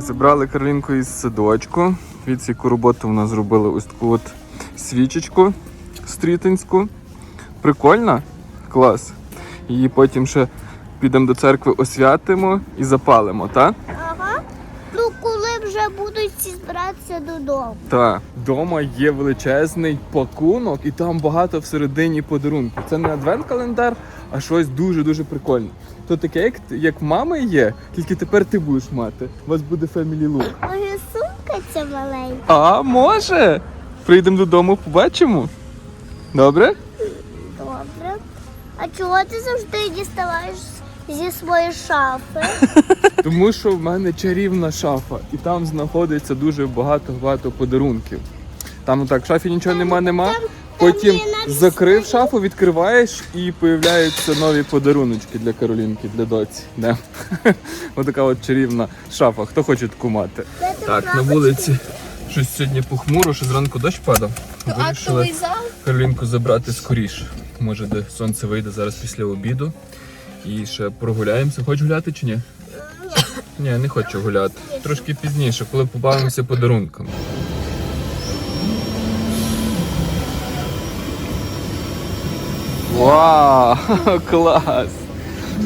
забрали Карлінку із садочку. Від яку роботу вона зробила ось таку от свічечку стрітинську. Прикольно? Клас. Її потім ще підемо до церкви, освятимо і запалимо, так? Ага. Ну, коли вже будуть всі збиратися додому. Так. Дома є величезний пакунок, і там багато всередині подарунків. Це не адвент-календар, а щось дуже-дуже прикольне. То таке, як, як мами є, тільки тепер ти будеш мати. У вас буде family look. Може, сумка ця маленька? А може? Прийдемо додому, побачимо. Добре? Добре. А чого ти завжди діставаєш зі своєї шафи? Тому що в мене чарівна шафа, і там знаходиться дуже багато-багато подарунків. Там так, в шафі нічого нема, нема. Потім закрив шафу, відкриваєш і появляються нові подаруночки для Каролінки, для доці. Да. Отака от чарівна шафа. Хто хоче таку мати? Так, на вулиці щось сьогодні похмуро, що зранку дощ падав. Вирішили? Каролінку забрати скоріше. Може, де сонце вийде зараз після обіду. І ще прогуляємося. Хочеш гуляти чи ні? Ні, не хочу гуляти. Трошки пізніше, коли побавимося подарунками. Вау, клас!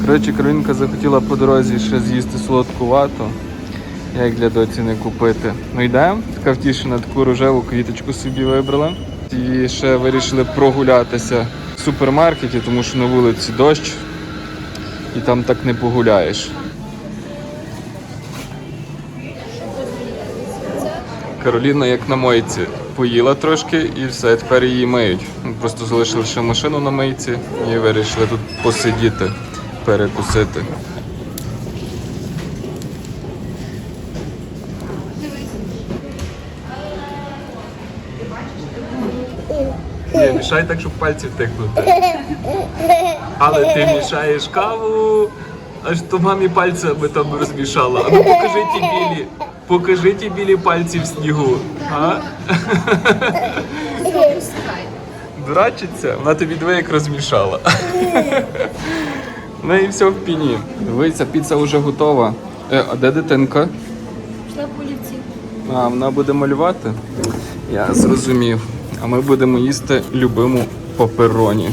Коротше, Каролінка захотіла по дорозі ще з'їсти солодку вату. Як для доці не купити. Ну йдемо, така втішена таку рожеву квіточку собі вибрала. І ще вирішили прогулятися в супермаркеті, тому що на вулиці дощ і там так не погуляєш. Кароліна, як на мойці, поїла трошки і все, тепер її миють. Ну, Просто залишили ще машину на мийці і вирішили тут посидіти, перекусити. Мішай так, щоб пальці втекнути. Але ти мішаєш каву, аж то мамі пальці аби там розмішала. А ну покажи ті білі. Покажи ті білі пальці в снігу. А? Дурачиться, вона тобі двоє як розмішала. Ну і все в піні. Дивися, піца вже готова. Е, а де дитинка? Пішла по лівці. А, вона буде малювати? Я зрозумів. А ми будемо їсти любиму папероні.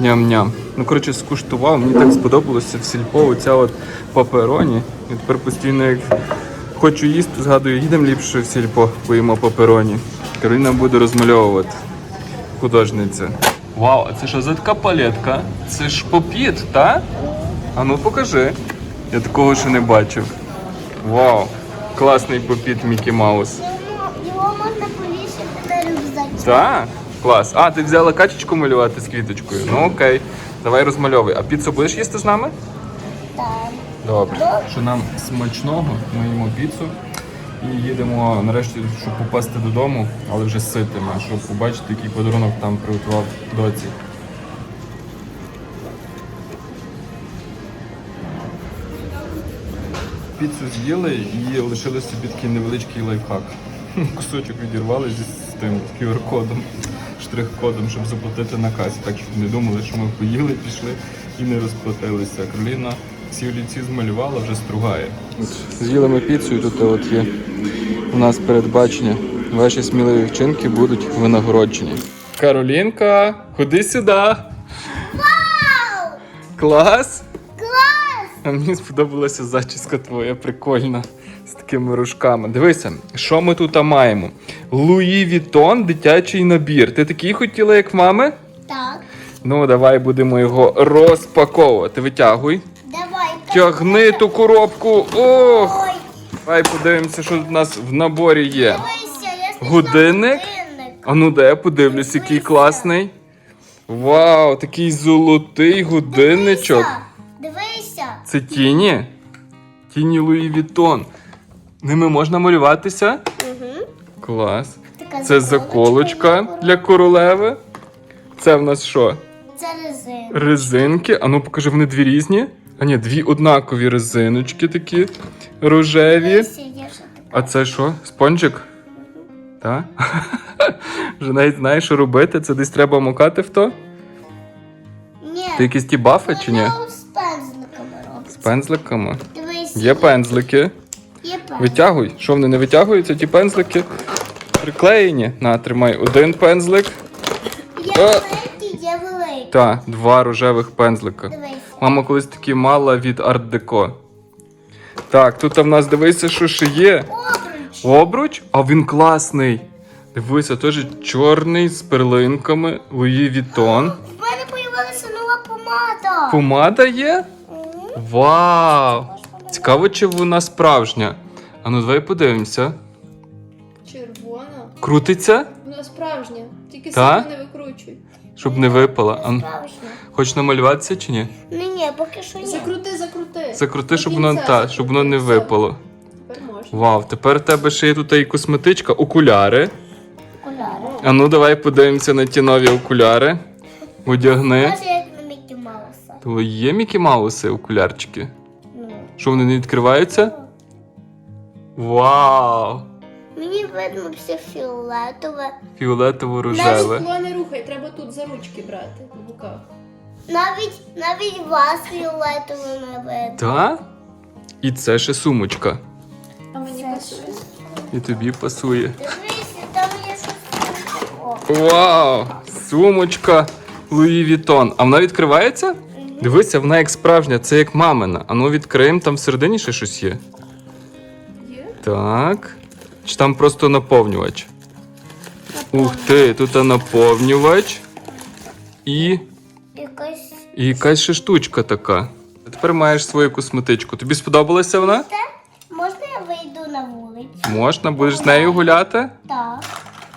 Ням-ням. Ну, коротше, скуштував, мені так сподобалося в сільпо оця от папероні. І тепер постійно, як хочу їсти, згадую, їдемо ліпше в сільпо, поїмо папероні. Кароліна буде розмальовувати. Художниця. Вау, а це що за така палетка? Це ж попіт, та? А ну покажи. Я такого ще не бачив. Вау, класний попіт Мікі Маус. Його можна повісити на рюкзачок. Так, клас. А, ти взяла качечку малювати з квіточкою. Ну окей. Давай розмальовуй. А піцу будеш їсти з нами? Так. Добре. Що нам смачного, ми їмо піцу і їдемо нарешті, щоб попасти додому, але вже ситими, щоб побачити, який подарунок там приготував доці. Піцу з'їли і лишили собі такий невеличкий лайфхак. Кусочок відірвали зі тим QR-кодом, штрих-кодом, щоб заплатити на касі. Так щоб не думали, що ми поїли, пішли і не розплатилися. Кароліна всі олівці змалювала, вже стругає. З'їли ми піцу і тут от є у нас передбачення. Ваші сміливі вчинки будуть винагороджені. Каролінка, ходи сюди. Вау! Клас! Клас! А мені сподобалася зачіска твоя, прикольна. З такими рожками. Дивися, що ми тут маємо? Луї Вітон, дитячий набір. Ти такий хотіла, як мами? Так. Ну, давай будемо його розпаковувати. Витягуй. Давай. Тягни ту коробку. Ох! Ой, Давай подивимося, що тут у нас в наборі є. дивися, я знайшла Годинник? А ну де подивлюсь, який класний. Вау, такий золотий годинничок. Дивися, Дивися. Це тіні? Тіні Луї Вітон. Ними можна малюватися? Угу. Клас. Така Це заколочка для королеви. Це в нас що? Це резин. Резинки. А ну покажи, вони дві різні. А ні, дві однакові резиночки такі рожеві. А це що? Спонжик? Так? Вже навіть знаєш, що робити. Це десь треба мокати в то? Ні. Ти якісь ті бафи чи ні? З пензликами робиться. З пензликами. Дивись. Є пензлики. Витягуй. Що вони не витягуються, ті пензлики? Приклеєні. На, тримай один пензлик. Є великий, є великий. Та, два рожевих пензлика. Дивись. Мама колись такі мала від Art Deco. Так, тут в нас дивися, що ще є. Обруч. Обруч? А він класний. Дивися, теж чорний з перлинками. Луї Вітон. В мене появилася нова помада. Помада є? Вау! Цікаво, чи вона справжня. А ну давай подивимося. Червона. Крутиться, Вона справжня. Тільки Та? сильно не викручуй. щоб не випала. А, ну, Справжня. хочеш намалюватися чи ні? Ні, ні, поки що ні. Закрути, закрути. Закрути, щоб воно кінця та, закрути. щоб воно не Все. випало. Тепер можна. Вау, тепер в тебе ще є тут і косметичка, окуляри. Окуляри. А ну давай подивимося на ті нові окуляри. Одягни. Може, як на Мікі Мауса. То є Мікі Мауси окулярчики. Ну. Що вони не відкриваються? Вау! Мені видно все фіолетове. Фіолетово-рожеве. Скло не рухай, треба тут за ручки брати в руках. Навіть навіть вас фіолетове не видно. Та? І це ще сумочка. А мені пасує. І тобі пасує. Дивися, там є щось. О. Вау! Сумочка Луї Вітон. А вона відкривається? Дивися, вона як справжня, це як мамина. А ну відкриємо, там всередині ще щось є. Так. Чи там просто наповнювач? Ух ти, тут наповнювач. І, Якось і якась ще штучка така. А тепер маєш свою косметичку. Тобі сподобалася вона? Можна я вийду на вулицю? Можна, будеш з нею гуляти? Так.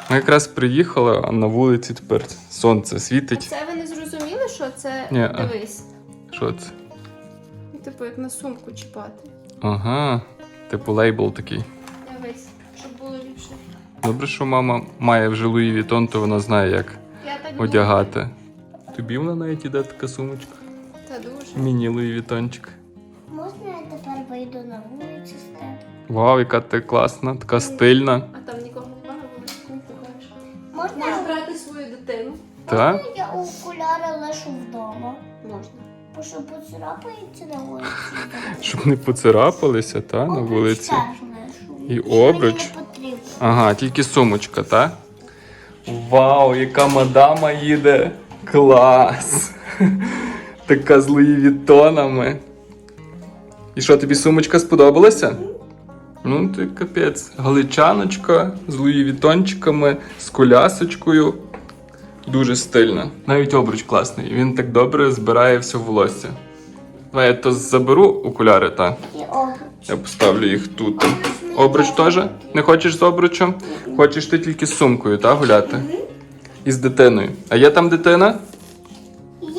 Ми якраз приїхали, а на вулиці тепер сонце світить. Це ви не зрозуміли, що це Ні, дивись. Що це? Типу як на сумку чіпати. Ага, типу лейбл такий. Дивись, щоб було ліпше. Добре, що мама має вже Луї Вітон, то вона знає, як Я так одягати. Тобі вона навіть іде така сумочка. Та дуже. Міні Луї Вітончик. Можна я тепер вийду на вулицю з тебе? Вау, яка ти класна, така стильна. А там нікого немає, вулиці не покажеш. Можна, Можеш брати свою дитину. Так? можна Бо що поцарапається на вулиці. Щоб не поцарапалися, та, на Обруч вулиці. теж. І мені обруч. не. Ага, тільки сумочка, та? Вау, яка мадама їде! Клас! Така з Луї Вітонами. І що, тобі сумочка сподобалася? Ну, ти капець. Галичаночка з Луї Вітончиками, з колясочкою. Дуже стильно. Навіть обруч класний. Він так добре збирає все волосся. Давай я то заберу окуляри, та. Я поставлю їх тут. Обруч теж? Не хочеш з обручем? Хочеш ти тільки з сумкою, та гуляти? І з дитиною. А є там дитина? Є,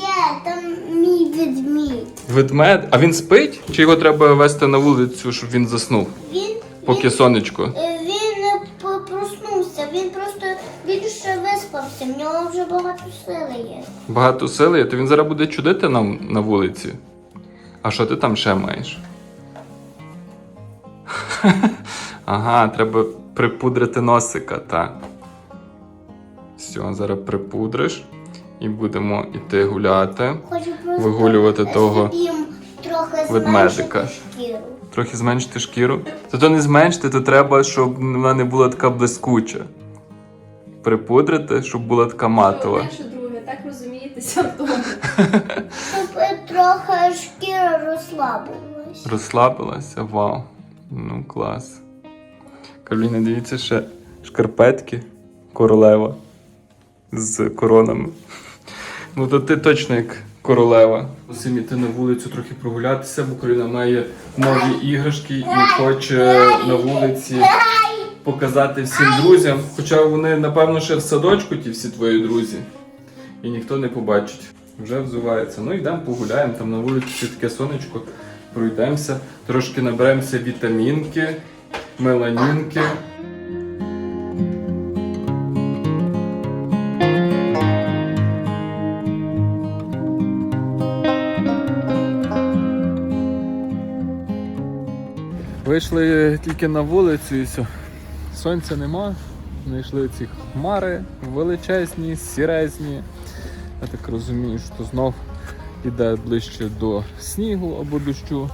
там мій відмідь. Ведмед. А він спить? Чи його треба вести на вулицю, щоб він заснув? Він, Поки сонечко. Багато сили, то він зараз буде чудити нам на вулиці. А що ти там ще маєш? ага, треба припудрити носика, та. Все, зараз припудриш і будемо йти гуляти. Хочу просто Вигулювати того трохи ведмедика. зменшити шкіру. Трохи зменшити шкіру. То то не зменшити, то треба, щоб вона не була така блискуча. Припудрити, щоб була така матова. Друге, так в тому. Щоб трохи шкіра розслабилась. Розслабилася? Вау. Ну, клас. Кароліна, дивіться ще шкарпетки королева з коронами. Ну, то ти точно як королева. Мусимо йти на вулицю трохи прогулятися, бо Кароліна має нові іграшки і хоче на вулиці показати всім друзям. Хоча вони, напевно, ще в садочку, ті всі твої друзі. І ніхто не побачить. Вже взувається. Ну йдемо погуляємо, там на вулиці таке сонечко, пройдемося, трошки наберемося вітамінки, меланінки. Вийшли тільки на вулицю і все. Сонця нема. Знайшли ці хмари величезні, сірезні. Я так розумію, що знов іде ближче до снігу або дощу.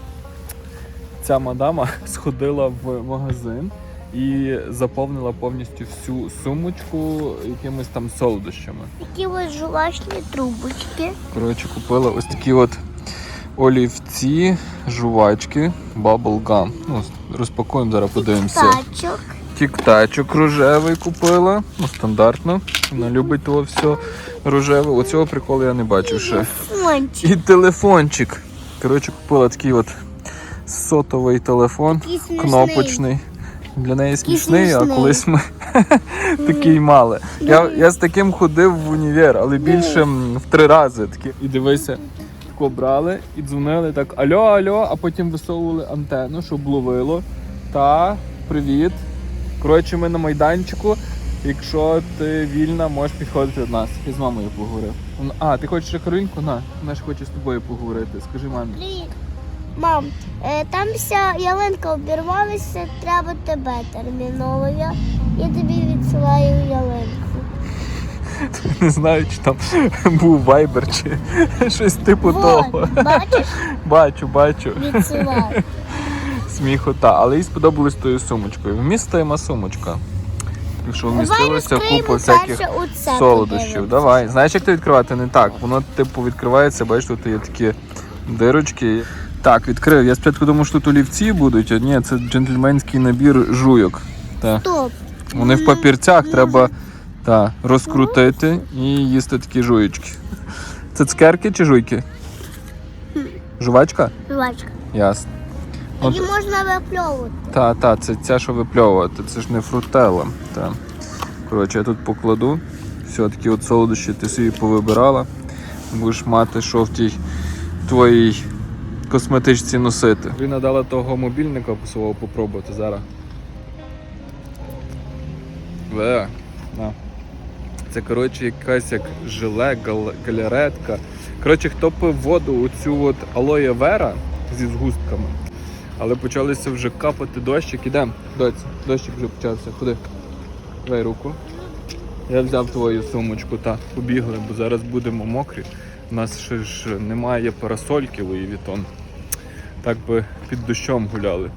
ця мадама сходила в магазин і заповнила повністю всю сумочку якимись там солодощами. Такі ось жувачні трубочки. Коротше, купила ось такі от олівці, жувачки, bubble gum. Ну, розпакуємо зараз, подивимося. Тачок. Тік-тачок рожевий купила. Ну, стандартно. Вона любить того все рожеве. Оцього приколу я не бачив ще. І телефончик. Коротше, купила такий от сотовий телефон, Такий кнопочний. Для неї смішний, а колись ми такий мали. Я, я з таким ходив в універ, але більше в три рази. Такі. І дивися, тако брали і дзвонили так альо, альо, а потім висовували антенну, щоб ловило. Та, привіт. Коротше, ми на майданчику. Якщо ти вільна, можеш підходити до нас. Я з мамою поговорив. А, ти хочеш ще Каролінку? На, вона ж хоче з тобою поговорити. Скажи мамі. Привіт. Мам, е, там вся ялинка обірвалася, треба тебе терміново. Я, тобі відсилаю ялинку. Не знаю, чи там був вайбер чи щось типу того. Бачиш, Бачу, бачу. відсилаю. Сміху, та, але їй сподобалось тою сумочкою. Вмістима сумочка. Так що вмістилося розкриємо всяких солодощів. подивимось. Давай. Знаєш, як ти відкривати? Не так. Воно типу відкривається, бачиш, тут є такі дирочки. Так, відкрив. Я спочатку думав, що тут олівці будуть, а ні, це джентльменський набір жуйок. Так. Стоп. Вони в папірцях треба та, розкрутити і їсти такі жуєчки. Це цукерки чи жуйки? Жувачка? Жвачка. Ясно. От, Її можна випльовувати. та, та, це ця, що випльовувати, це ж не фрутелла. Та. Коротше, я тут покладу. Все, такі от солодощі ти собі повибирала. Будеш мати, що в тій твоїй косметичці носити. Ви надала того мобільника свого попробувати зараз. Ве, на. Це коротше якась як желе, гал- галеретка. Коротше, хто пив воду оцю от алоє вера зі згустками, але почалися вже капати дощик. Ідемо, доць, дощик вже почався. Ходи. Дай руку. Я взяв твою сумочку та побігли, бо зараз будемо мокрі. У нас ще ж немає парасольки Луї Вітон. Так би під дощом гуляли.